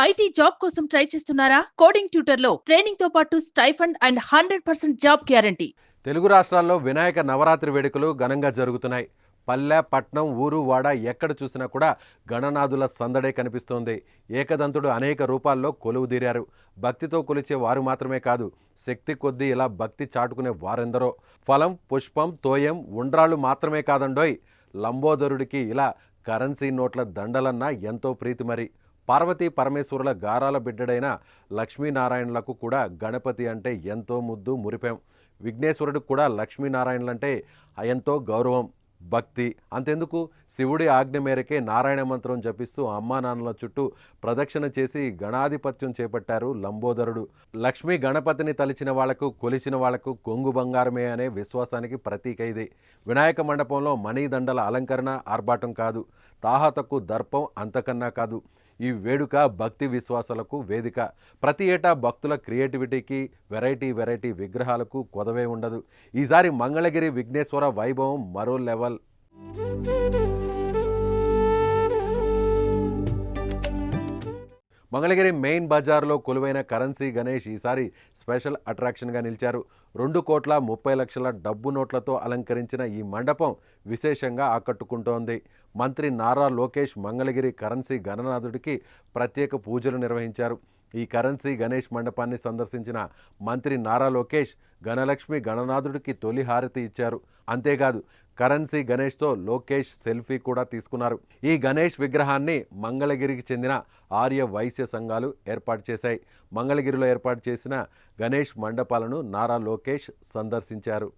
IT job కోసం try చేస్తున్నారా? Coding ట్యూటర్లో ట్రైనింగ్తో పాటు stipend and hundred percent job guarantee. Telugu రాష్ట్రాల్లో వినాయక నవరాత్రి వేడుకలు ఘనంగా జరుగుతున్నాయి. పల్లె పట్నం ఊరు వాడ ఎక్కడ చూసినా కూడా గణనాథుల సందడే కనిపిస్తోంది. ఏకదంతుడు అనేక రూపాల్లో కొలువుదీరారు భక్తితో కొలిచే వారు మాత్రమే కాదు శక్తి కొద్దీ ఇలా భక్తి చాటుకునే వారెందరో. ఫలం పుష్పం తోయం ఉండ్రాళ్ళు మాత్రమే కాదండోయ్. లంబోదరుడికి ఇలా కరెన్సీ నోట్ల దండలన్నా ఎంతో ప్రీతి మరి. పార్వతీ పరమేశ్వరుల గారాల బిడ్డడైన లక్ష్మీనారాయణులకు కూడా గణపతి అంటే ఎంతో ముద్దు మురిపాం. విఘ్నేశ్వరుడికి కూడా లక్ష్మీనారాయణులంటే ఎంతో గౌరవం భక్తి. అంతెందుకు? శివుడి ఆజ్ఞ మేరకే నారాయణ మంత్రం జపిస్తూ అమ్మా నాన్నల చుట్టూ ప్రదక్షిణ చేసి గణాధిపత్యం చేపట్టారు లంబోదరుడు. లక్ష్మీ గణపతిని తలిచిన వాళ్ళకు కొలిచిన వాళ్ళకు కొంగు బంగారమే అనే విశ్వాసానికి ప్రతీక ఇది. వినాయక మండపంలో మణిదండల అలంకరణ ఆర్భాటం కాదు. తాహతకు దర్పం అంతకన్నా కాదు ఈ వేడుక భక్తి విశ్వాసాలకు వేదిక. ప్రతి ఏటా భక్తుల క్రియేటివిటీకి వెరైటీ వెరైటీ విగ్రహాలకు కొదవే ఉండదు. ఈసారి మంగళగిరి విఘ్నేశ్వర వైభవం మరో లెవెల్. మంగళగిరి మెయిన్ బజార్లో కొలువైన కరెన్సీ గణేష్ ఈసారి స్పెషల్ అట్రాక్షన్గా నిలిచారు. రెండు కోట్ల ముప్పై లక్షల డబ్బు నోట్లతో అలంకరించిన ఈ మండపం విశేషంగా ఆకట్టుకుంటోంది. మంత్రి నారా లోకేష్ మంగళగిరి కరెన్సీ గణనాథుడికి ప్రత్యేక పూజలు నిర్వహించారు. ఈ కరెన్సీ గణేష్ మండపాన్ని సందర్శించిన మంత్రి నారా లోకేష్ గణలక్ష్మి గణనాథుడికి తొలి హారతి ఇచ్చారు. అంతేకాదు కరెన్సీ గణేష్తో లోకేష్ సెల్ఫీ కూడా తీసుకున్నారు. ఈ గణేష్ విగ్రహాన్ని మంగళగిరికి చెందిన ఆర్య వైశ్య సంఘాలు ఏర్పాటు చేశాయి. మంగళగిరిలో ఏర్పాటు చేసిన గణేష్ మండపాలను నారా లోకేష్ సందర్శించారు.